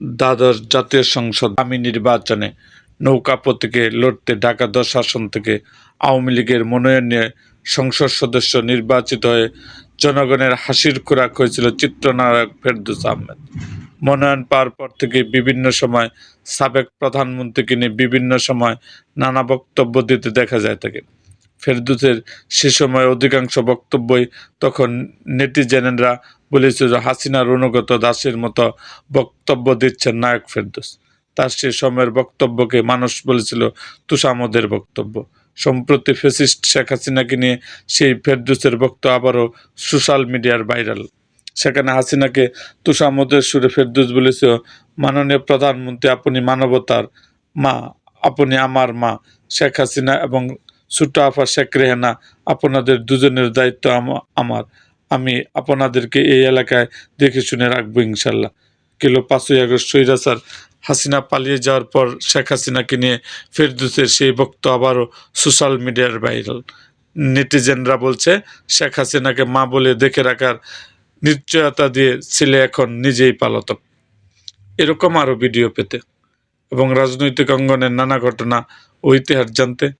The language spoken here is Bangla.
দ্বাদশ জাতীয় সংসদ আগামী নির্বাচনে নৌকা প্রতীকে লড়তে ঢাকা দশ আসন থেকে আওয়ামী লীগের মনোনয়ন নিয়ে সংসদ সদস্য নির্বাচিত হয়ে জনগণের হাসির খোরাক হয়েছিল চিত্রনায়ক ফেরদৌস আহমেদ। মনোনয়ন পাওয়ার পর থেকে বিভিন্ন সময় সাবেক প্রধানমন্ত্রীকে নিয়ে বিভিন্ন সময় নানা বক্তব্য দিতে দেখা যায় তাকে। ফেরদৌসের সে সময় অধিকাংশ বক্তব্যই তখন নেটিজেনরা বলেছিল হাসিনার অনুগত দাসের মতো বক্তব্য দিচ্ছেন নায়ক ফেরদুস। তার সে সময়ের বক্তব্যকে মানুষ বলেছিল তুষামদের বক্তব্য। সম্প্রতি ফেসিস্ট শেখ হাসিনাকে নিয়ে সেই ফেরদুসের বক্তব্য আবারও সোশ্যাল মিডিয়ার ভাইরাল। সেখানে হাসিনাকে তুষামদের সুরে ফেরদুস বলেছিল, মাননীয় প্রধানমন্ত্রী, আপনি মানবতার মা, আপনি আমার মা, শেখ হাসিনা এবং ছোট আফা শেখ রেহানা, আপনাদের দুজনের দায়িত্ব আম- আমার। আমি আপনাদেরকে এই এলাকায় দেখে শুনে রাখব ইনশাল্লাহ। কিলো পাঁচই আগস্ট সৈরাসার হাসিনা পালিয়ে যাওয়ার পর শেখ হাসিনাকে নিয়ে ফেরদুসের সেই বক্তব্য আবারও সোশ্যাল মিডিয়ার ভাইরাল। নেটিজেনরা বলছে, শেখ হাসিনাকে মা বলে দেখে রাখার নিশ্চয়তা দিয়ে ছেলে এখন নিজেই পালাতক। এরকম আরও ভিডিও পেতে। এবং রাজনৈতিক অঙ্গনের নানা ঘটনা ও ইতিহাস জানতে